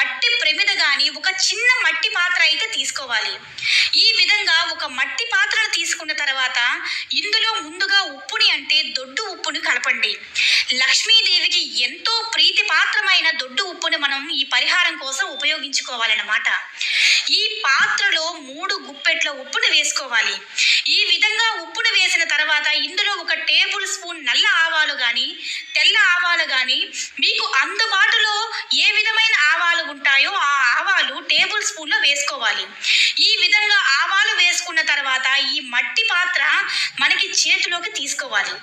మట్టి ప్రమిద గాని ఒక చిన్న మట్టి పాత్ర అయితే తీసుకోవాలి. ఈ విధంగా ఒక మట్టి పాత్రను తీసుకున్న తర్వాత ఇందులో ముందుగా ఉప్పుని అంటే దొడ్డు ఉప్పుని కలపండి. లక్ష్మీదేవికి ఎంతో ప్రీతి పాత్రమైన దొడ్డు ఉప్పుని మనం ఈ పరిహారం కోసం ఉపయోగించుకోవాలన్నమాట. ఈ పాత్రలో మూడు గుప్పెట్ల ఉప్పును వేసుకోవాలి. ఈ విధంగా ఉప్పును వేసిన తర్వాత ఇందులో ఒక టేబుల్ స్పూన్ నల్ల ఆవాలు కానీ తెల్ల ఆవాలు కానీ మీకు అందుబాటులో ఏ విధమైన ఆవాలు ఉంటాయో ఆ ఆవాలు టేబుల్ స్పూన్లో వేసుకోవాలి. ఈ విధంగా ఆవాలు వేసుకున్న తర్వాత ఈ మట్టి పాత్ర మనకి చేతిలోకి తీసుకోవాలి.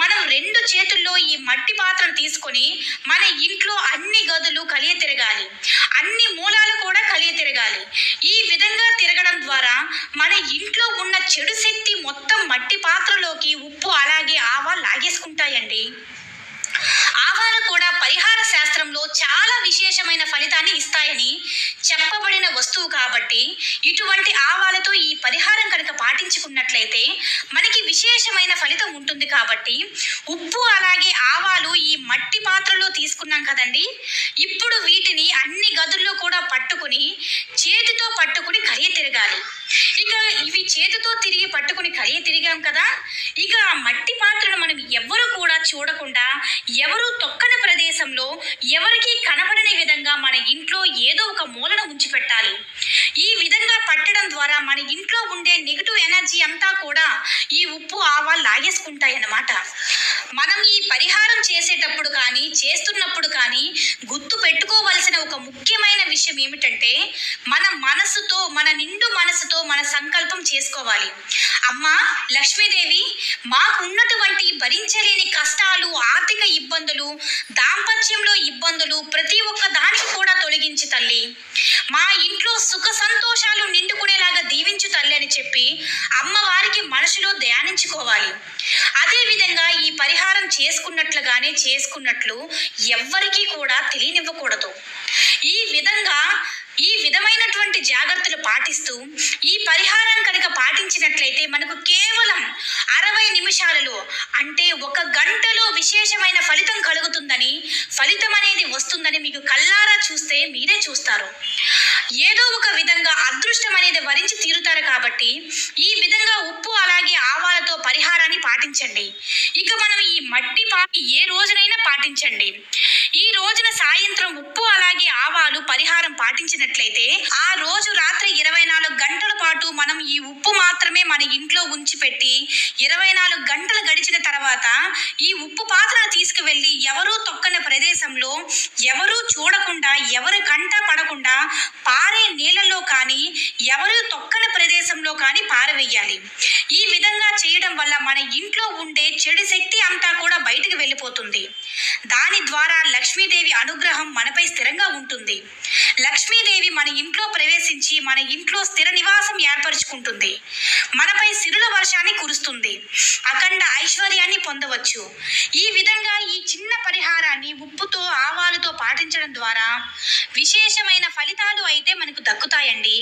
మనం రెండు చేతుల్లో ఈ మట్టి పాత్రను తీసుకొని మన ఇంట్లో అన్ని గదులు కలియ తిరగాలి. అన్ని మూలాలు కూడా కలియ తిరగాలి ఈ విధంగా తిరగడం ద్వారా మన ఇంట్లో ఉన్న చెడు శక్తి మొత్తం మట్టి పాత్రలోకి ఉప్పు అలాగే ఆవా లాగేసుకుంటాయండి. ఆవాలు కూడా పరిహార శాస్త్రంలో చాలా విశేషమైన ఫలితాన్ని చెప్పబడిన వస్తువు కాబట్టి ఇటువంటి ఆవాలతో ఈ పరిహారం కనుక పాటించుకున్నట్లయితే మనకి విశేషమైన ఫలితం ఉంటుంది కాబట్టి ఉప్పు అలాగే ఆవాలు ఈ మట్టి పాత్రలో తీసుకున్నాం కదండి. ఇప్పుడు వీటిని అన్ని గదుల్లో కూడా పట్టుకుని చేతితో పట్టుకుని కరియ తిరగాలి. ఇక ఇవి చేతితో తిరిగి పట్టుకుని కరియ తిరిగాం కదా. ఇక ఆ మట్టి పాత్రను మనం ఎవరు కూడా చూడకుండా ఎవరు తొక్కని ప్రదేశంలో ఎవరికీ కనపడని విధంగా మన ఇంట్లో ఏదో ఒక మూలన ఉంచి ఉంచిపెట్టాలి. ఈ విధంగా పట్టడం ద్వారా మన ఇంట్లో ఉండే నెగిటివ్ ఎనర్జీ అంతా కూడా ఈ ఉప్పు ఆవా లాగేసుకుంటాయి అన్నమాట. మనం ఈ పరిహారం చేసేటప్పుడు కానీ చేస్తున్నప్పుడు కానీ గుర్తు పెట్టుకోవలసిన ఒక ముఖ్యమైన విషయం ఏమిటంటే మన మనసుతో మన నిండు మనసుతో మన సంకల్పం చేసుకోవాలి. అమ్మా లక్ష్మీదేవి మాకున్నటువంటి భరించలేని కష్టాలు ఆర్థిక ఇబ్బందులు దాంపత్యంలో ఇబ్బందులు ప్రతి ఒక్క దానికి కూడా తొలగించి తల్లి. మా ఇంట్లో సుఖ సంతోషాలు నిండుకునేలాగా దీవించు తల్లి అని చెప్పి అమ్మవారికి మనసులో ధ్యానించుకోవాలి. అదేవిధంగా ఈ పరిహారం చేసుకున్నట్లుగానే చేసుకున్నట్లు ఎవ్వరికీ కూడా తెలియనివ్వకూడదు. ఈ విధంగా ఈ విధమైనటువంటి జాగ్రత్తలు పాటిస్తూ ఈ పరిహారం కనుక పాటించినట్లయితే మనకు కేవలం అరవై నిమిషాలలో అంటే ఒక గంటలో విశేషమైన ఫలితం కలుగుతుందని ఫలితం అనేది వస్తుందని మీకు కల్లారా చూస్తే మీరే చూస్తారు. ఏదో ఒక విధంగా అదృష్టం అనేది వరించి తీరుతారు కాబట్టి ఈ విధంగా ఉప్పు అలాగే ఆవాలతో పరిహారాన్ని పాటించండి. ఇక మనం ఈ మట్టి పాటి ఏ రోజునైనా పాటించండి. ఈ రోజున సాయంత్రం ఉప్పు అలాగే ఆవాలు పరిహారం పాటించినట్లయితే ఆ రోజు రాత్రి ఇరవై నాలుగు గంటల పాటు మనం ఈ ఉప్పు మాత్రమే మన ఇంట్లో ఉంచి పెట్టి ఇరవై నాలుగు గంటలు గడిచిన తర్వాత ఈ ఉప్పు పాత్రను తీసుకువెళ్ళి ఎవరూ తొక్కని ప్రదేశంలో ఎవరూ చూడకుండా ఎవరి కంట పడకుండా పారే నీళ్ళలో కానీ ఎవరు తొక్కని ప్రదేశంలో కానీ పారవేయాలి. ఈ విధంగా చేయడం వల్ల మన ఇంట్లో ఉండే చెడు శక్తి అంతా కూడా బయటకు వెళ్ళిపోతుంది. దాని ద్వారా లక్ష్మీదేవి అనుగ్రహం మనపై స్థిరంగా ఉంటుంది. లక్ష్మీదేవి మన ఇంట్లో ప్రవేశించి మన ఇంట్లో స్థిర నివాసం ఏర్పరచుకుంటుంది. మనపై సిరుల వర్షాన్ని కురుస్తుంది. అఖండ ఐశ్వర్యాన్ని పొందవచ్చు. ఈ విధంగా ఈ చిన్న పరిహారాన్ని ఉప్పుతో ఆవా పాటించడం ద్వారా విశేషమైన ఫలితాలు అయితే మనకు దక్కుతాయండి.